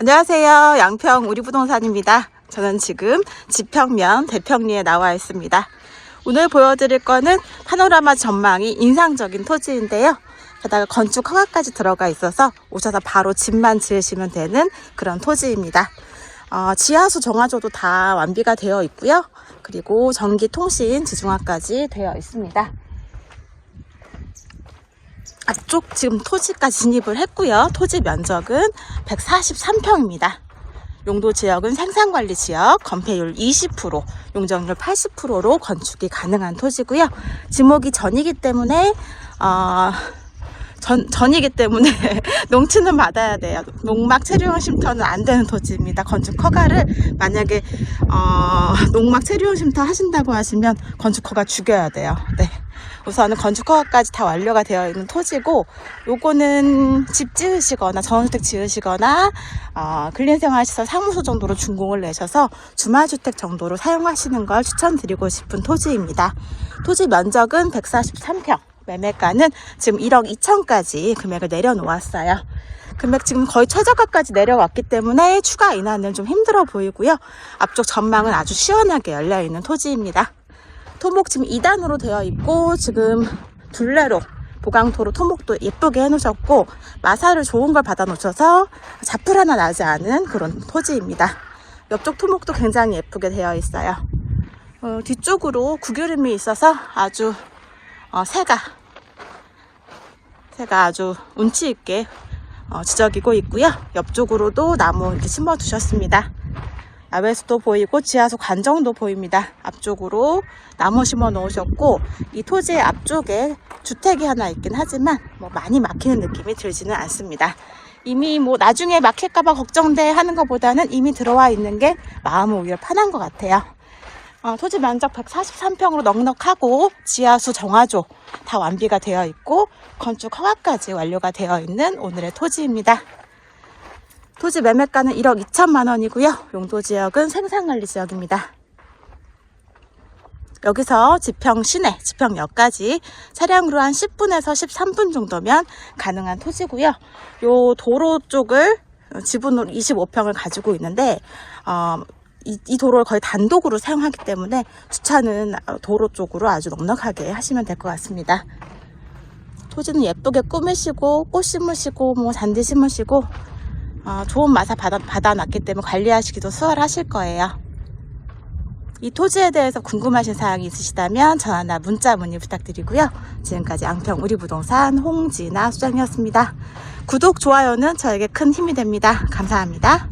안녕하세요. 양평 우리부동산입니다. 저는 지금 지평면 대평리에 나와 있습니다. 오늘 보여드릴 거는 파노라마 전망이 인상적인 토지인데요. 게다가 건축 허가까지 들어가 있어서 오셔서 바로 집만 지으시면 되는 그런 토지입니다. 어, 지하수 정화조도 다 완비가 되어 있고요. 그리고 전기 통신 지중화까지 되어 있습니다. 앞쪽 지금 토지까지 진입을 했고요. 토지 면적은 143평입니다. 용도 지역은 생산관리 지역, 건폐율 20%, 용적률 80%로 건축이 가능한 토지고요. 지목이 전이기 때문에 어, 전, 전이기 때문에 농지는 받아야 돼요. 농막 체류형 쉼터는 안 되는 토지입니다. 건축 허가를 만약에 어, 농막 체류형 쉼터 하신다고 하시면 건축 허가 죽여야 돼요. 네. 우선은 건축 허가까지 다 완료가 되어 있는 토지고 요거는 집 지으시거나 전원주택 지으시거나 어, 근린생활시설 사무소 정도로 준공을 내셔서 주말주택 정도로 사용하시는 걸 추천드리고 싶은 토지입니다. 토지 면적은 143평. 매매가는 지금 1억 2천까지 금액을 내려놓았어요. 금액 지금 거의 최저가까지 내려왔기 때문에 추가 인하는 좀 힘들어 보이고요. 앞쪽 전망은 아주 시원하게 열려있는 토지입니다. 토목 지금 2단으로 되어 있고 지금 둘레로 보강토로 토목도 예쁘게 해놓으셨고 마사를 좋은 걸 받아 놓으셔서 잡풀 하나 나지 않은 그런 토지입니다. 옆쪽 토목도 굉장히 예쁘게 되어 있어요. 어, 뒤쪽으로 구규림이 있어서 아주 어, 새가 새가 아주 운치 있게 어, 지저귀고 있고요. 옆쪽으로도 나무 이렇게 심어 두셨습니다. 야외수도 보이고 지하수 관정도 보입니다. 앞쪽으로 나무 심어 놓으셨고 이 토지의 앞쪽에 주택이 하나 있긴 하지만 뭐 많이 막히는 느낌이 들지는 않습니다. 이미 뭐 나중에 막힐까봐 걱정돼 하는 것보다는 이미 들어와 있는 게 마음은 오히려 편한 것 같아요. 어, 토지 면적 143평으로 넉넉하고 지하수 정화조 다 완비가 되어 있고 건축 허가까지 완료가 되어 있는 오늘의 토지입니다. 토지 매매가는 1억 2천만 원이고요. 용도 지역은 생산관리 지역입니다. 여기서 지평 시내, 지평역까지 차량으로 한 10분에서 13분 정도면 가능한 토지고요. 요 도로 쪽을 지분으로 25평을 가지고 있는데 어, 이, 이 도로를 거의 단독으로 사용하기 때문에 주차는 도로 쪽으로 아주 넉넉하게 하시면 될 것 같습니다. 토지는 예쁘게 꾸미시고 꽃 심으시고 뭐 잔디 심으시고 어, 좋은 마사 받아, 받아놨기 때문에 관리하시기도 수월하실 거예요. 이 토지에 대해서 궁금하신 사항이 있으시다면 전화나 문자 문의 부탁드리고요. 지금까지 양평 우리부동산 홍진아 수장이었습니다. 구독, 좋아요는 저에게 큰 힘이 됩니다. 감사합니다.